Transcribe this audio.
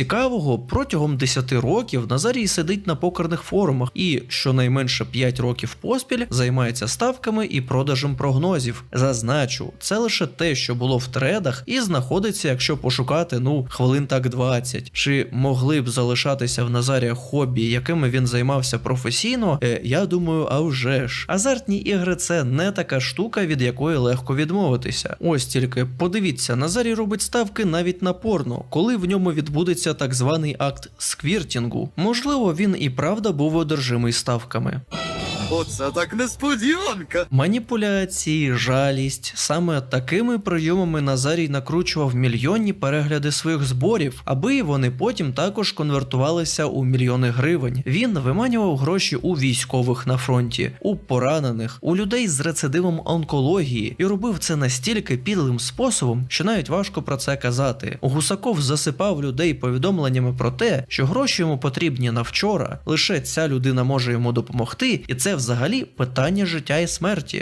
цікавого, протягом 10 років Назарій сидить на покерних форумах і щонайменше 5 років поспіль займається ставками і продажем прогнозів. Зазначу, це лише те, що було в тредах, і знаходиться, якщо пошукати, ну хвилин так 20. Чи могли б залишатися в Назарія хобі, якими він займався професійно? Е, я думаю, а вже ж. Азартні ігри це не така штука, від якої легко відмовитися. Ось тільки подивіться, Назарій робить ставки навіть на порно, коли в ньому відбудеться так званий акт сквіртінгу. Можливо, він і правда був одержимий ставками. Оце так несподіванка. Маніпуляції, жалість саме такими прийомами Назарій накручував мільйонні перегляди своїх зборів, аби вони потім також конвертувалися у мільйони гривень. Він виманював гроші у військових на фронті, у поранених, у людей з рецидивом онкології і робив це настільки підлим способом, що навіть важко про це казати. Гусаков засипав людей повідомленнями про те, що гроші йому потрібні на вчора, лише ця людина може йому допомогти, і це взагалі питання життя і смерті.